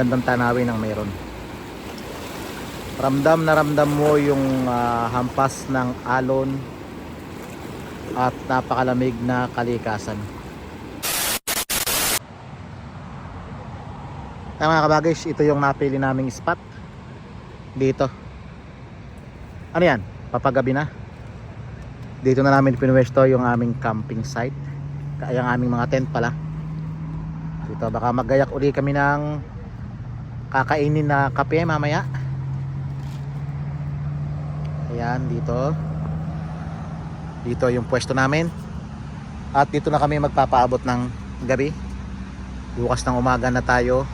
Gandang tanawin ang meron. Ramdam na ramdam mo yung ah, hampas ng alon at napakalamig na kalikasan. Ay mga kabagish, ito yung napili naming spot dito. Ano yan? Papagabi na. Dito na namin pinuwesto yung aming camping site. Kaya yung aming mga tent pala. Dito baka magayak uli kami ng kakainin na kape mamaya. Ayan, dito. Dito yung pwesto namin. At dito na kami magpapaabot ng gabi. Bukas ng umaga na tayo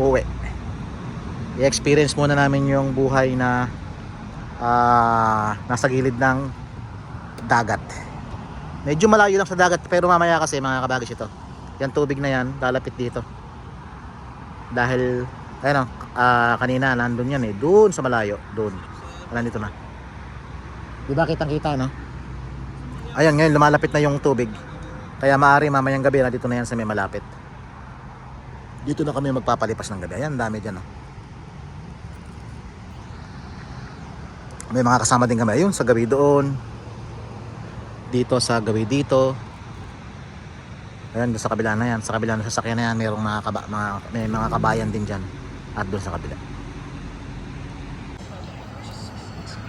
uwi. I-experience muna namin yung buhay na ah, nasa gilid ng dagat. Medyo malayo lang sa dagat pero mamaya kasi mga kabagis ito. Yan tubig na yan, lalapit dito. Dahil, ayun ah, kanina nandun yan eh. Doon sa malayo, doon. Nandito na. Di kitang kita no? Ayan ngayon, lumalapit na yung tubig. Kaya maaari mamayang gabi na dito na yan sa may malapit. Dito na kami magpapalipas ng gabi. Ayan, dami dyan oh. May mga kasama din kami. Ayun, sa gabi doon. Dito sa gabi dito. Ayan, doon sa kabila na yan. Sa kabila ng sasakyan na yan, mayroong mga, kaba, mga, may mga kabayan din dyan. At doon sa kabila.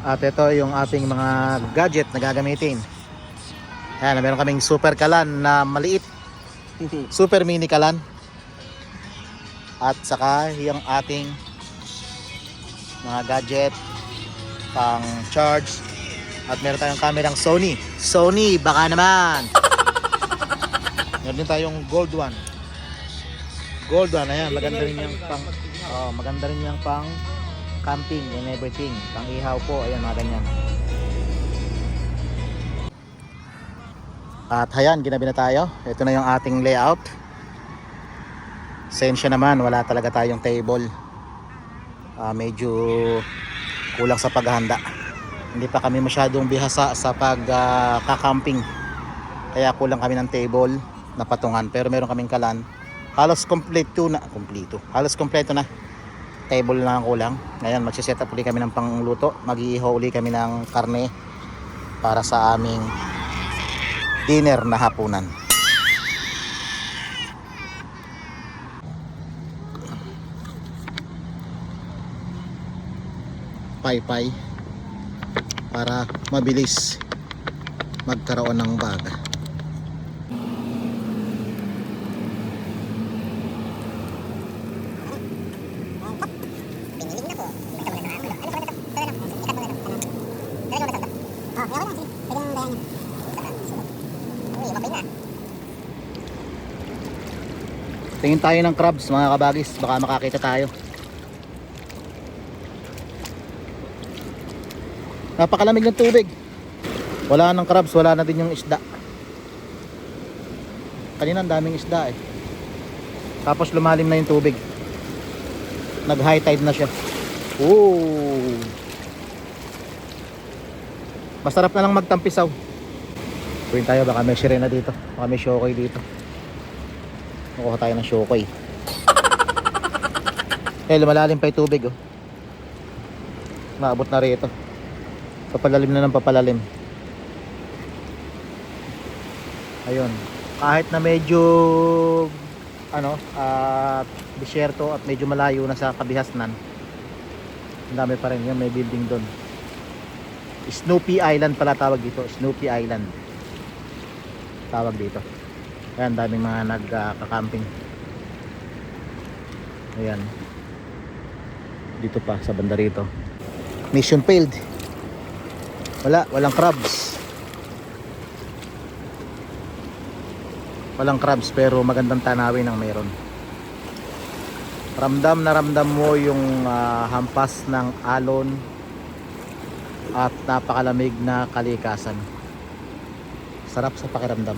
At ito yung ating mga gadget na gagamitin. Ayan, meron kaming super kalan na maliit. Super mini kalan. At saka yung ating mga gadget pang charge at meron tayong kamerang Sony Sony baka naman meron din tayong gold one gold one ayan maganda rin yung pang oh, maganda rin yung pang camping and everything pang ihaw po ayan mga ganyan at ayan ginabi na tayo ito na yung ating layout Sensya naman, wala talaga tayong table. Ah, medyo kulang sa paghahanda. Hindi pa kami masyadong bihasa sa pag-kakamping. Kaya kulang kami ng table na patungan. Pero meron kaming kalan. Halos kompleto na. Kompleto. Halos kompleto na. Table na ang kulang. Ngayon, magsiset up ulit kami ng pangluto. Mag-iihaw ulit kami ng karne para sa aming dinner na hapunan. paypay para mabilis magkaroon ng baga. Tingin tayo ng crabs mga kabagis, baka makakita tayo. Napakalamig ng tubig. Wala nang crabs, wala na din yung isda. Kanina ang daming isda eh. Tapos lumalim na yung tubig. Nag high tide na siya. Ooh. Masarap na lang magtampisaw. Tuwin tayo, baka may sirena dito. Baka may shokoy dito. Makuha tayo ng shokoy. Eh, lumalalim pa yung tubig oh. Maabot na rito. Papalalim na ng papalalim. Ayun. Kahit na medyo ano at disyerto at medyo malayo na sa kabihasnan ang dami pa rin yun may building doon Snoopy Island pala tawag dito Snoopy Island. Tawag dito ayan daming mga nagkakamping ayan dito pa sa banda rito mission failed wala, walang crabs. Walang crabs pero magandang tanawin ang meron. Ramdam na ramdam mo yung ah, hampas ng alon at napakalamig na kalikasan. Sarap sa pakiramdam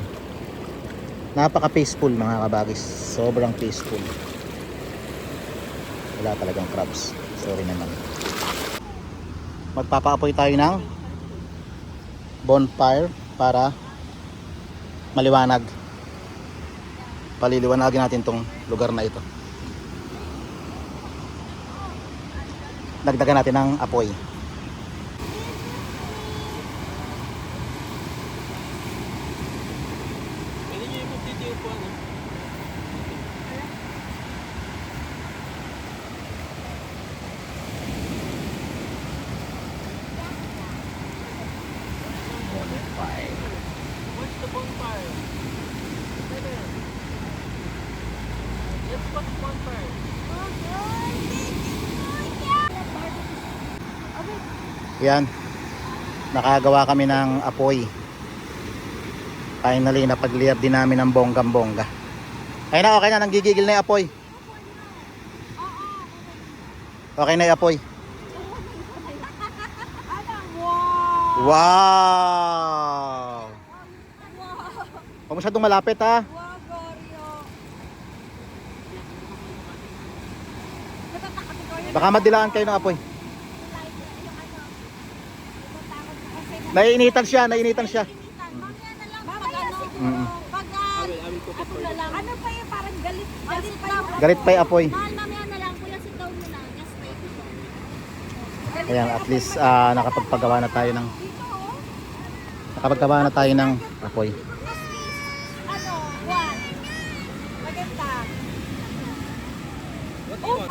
napaka peaceful mga kabagis. Sobrang peaceful. Wala talagang crabs. Sorry naman. Magpapaapoy tayo ng bonfire para maliwanag. Paliliwanagin natin tong lugar na ito. Dagdagan natin ng apoy. Put bonfire. Yan. Nakagawa kami ng apoy. Finally, napag-clear din namin ng bonggam-bongga. Ayun na, okay na. Nanggigigil na yung apoy. Okay na yung apoy. Wow! Wow! Huwag masyadong malapit ha. Wow, Gorio! Natatakot ko yun. Baka madilaan kayo ng apoy. Naiinitan siya, naiinitan siya. Mm. ano pa yung parang galit, galit pa yung Galit pa yung apoy. Ayan, at least ah, nakapagpagawa na tayo ng Dito, nakapaggawa na tayo ng apoy. Ano, one. Maganda. Oh!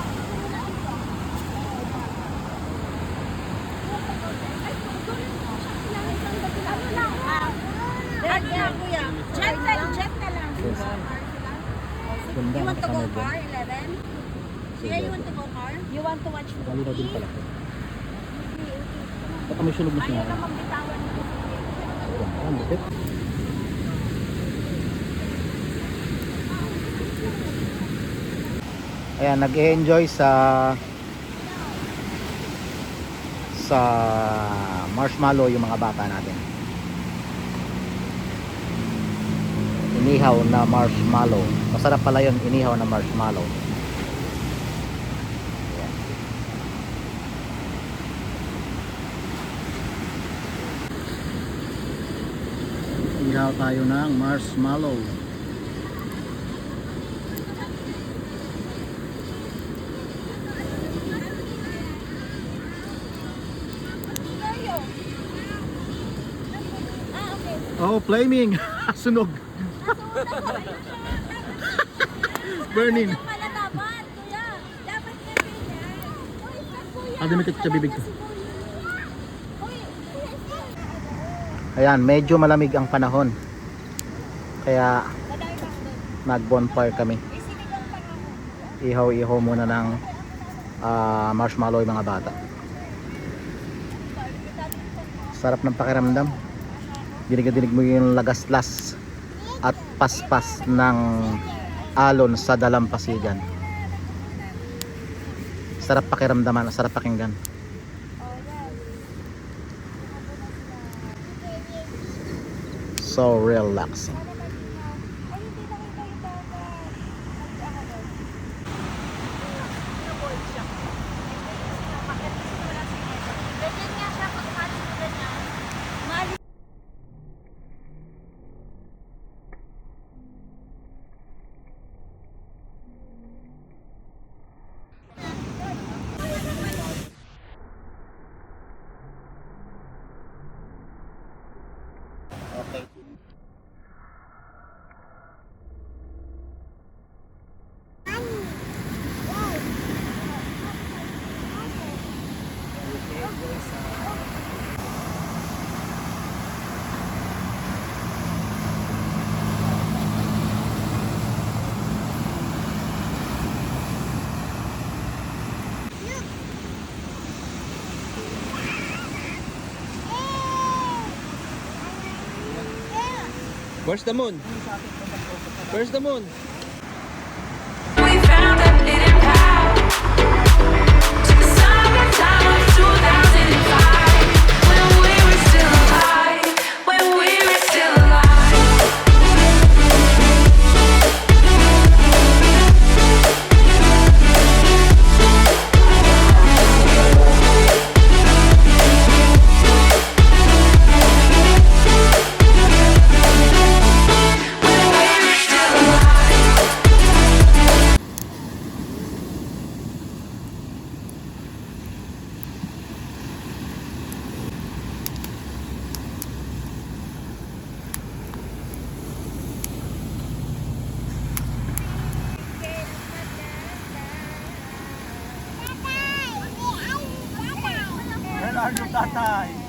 Ano lang, ah. Jet lang, kuya. Jet lang, jet na lang. Ganda, You want to go nakasama car, 11? Kuya, you want to go car? You want to watch movie? Malinaw din pala. Baka may sunog na siya. Ayaw ka magbitawan mo. Ang lupit. Ayan, nag-enjoy sa sa marshmallow yung mga bata natin. Inihaw na marshmallow. Masarap pala yun, inihaw na marshmallow. Ayan. Inihaw tayo ng marshmallow. Oh, flaming! Sunog! Burning! Dapat, ganyan. Uy, kuya. Ah, bibig ko. Ayan, medyo malamig ang panahon. Kaya doon. nag-bonfire kami. Ako. Ihaw-ihaw muna ng ah, marshmallow yung mga bata. Sarap ng pakiramdam. Dinig-dinig mo yung lagaslas at paspas ng alon sa dalampasigan. Sarap pakiramdaman, sarap pakinggan. So relaxing. Where's the moon? Where's the moon? টাটাই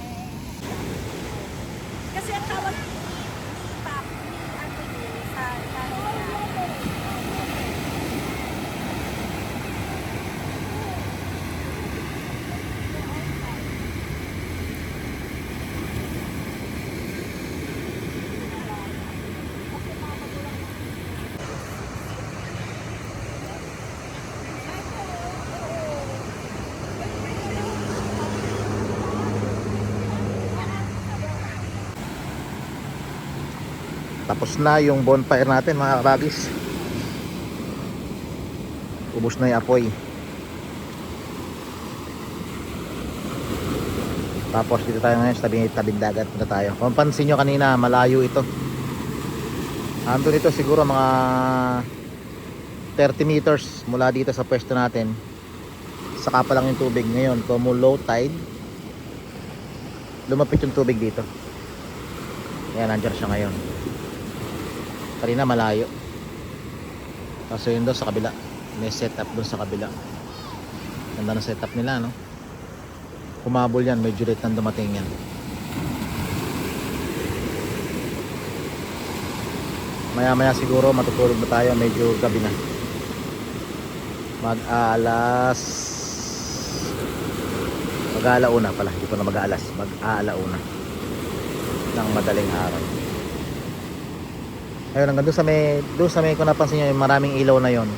Tapos na yung bonfire natin mga kabagis. Ubus na yung apoy. Tapos dito tayo ngayon sa tabi, tabing dagat na tayo. Kung pansin nyo kanina, malayo ito. Andun ito siguro mga 30 meters mula dito sa pwesto natin. Saka pa lang yung tubig ngayon. Kung low tide, lumapit yung tubig dito. Yan, nandiyan siya ngayon. Kanina malayo. Kasi yun doon sa kabila. May setup doon sa kabila. Ganda ng setup nila, no? Humabol yan, medyo late nang dumating yan. Maya maya siguro matutulog na tayo, medyo gabi na. Mag-alas Mag-aalauna pala, hindi ko na mag-aalas. Mag-aalauna ng madaling araw. Ayun, hanggang doon sa may, doon sa may kung napansin nyo, yung maraming ilaw na yon.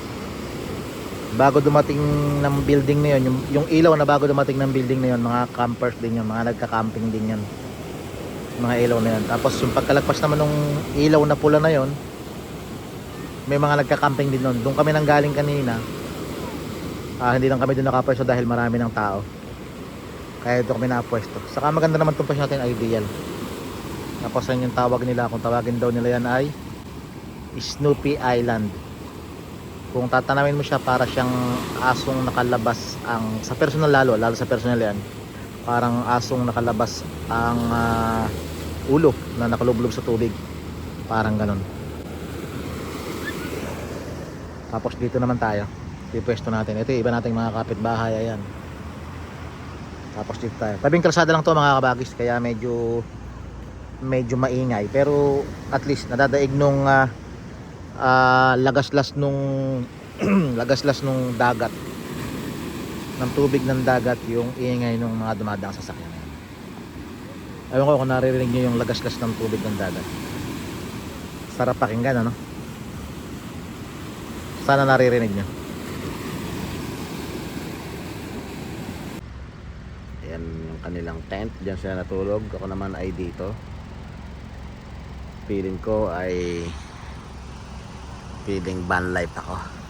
Bago dumating ng building na yon, yung, yung ilaw na bago dumating ng building na yon, mga campers din yon, mga nagka-camping din yon. Mga ilaw na yon. Tapos yung pagkalagpas naman ng ilaw na pula na yon, may mga nagka-camping din doon. Doon kami nang galing kanina. Ah, hindi lang kami doon nakapwesto dahil marami ng tao. Kaya doon kami napwesto. Saka maganda naman itong pwesto natin, ideal. Tapos yung tawag nila, kung tawagin daw nila yan ay Snoopy Island. Kung tatanawin mo siya para siyang asong nakalabas ang sa personal lalo, lalo sa personal yan. Parang asong nakalabas ang ah, ulo na nakalublob sa tubig. Parang ganun. Tapos dito naman tayo. Ito yung pwesto natin. Ito iba nating mga kapitbahay. Ayan. Tapos dito tayo. Tabing kalsada lang to mga kabagis. Kaya medyo medyo maingay. Pero at least nadadaig nung ah, ah, lagaslas nung lagaslas nung dagat. Ng tubig ng dagat yung ingay ng mga dumadaang sasakyan Ewan ko kung naririnig nyo yung lagaslas ng tubig ng dagat. Sarap pakinggan ano? Sana naririnig nyo Ayan yung kanilang tent. Diyan sila natulog. Ako naman ay dito. Feeling ko ay Feeling van life ako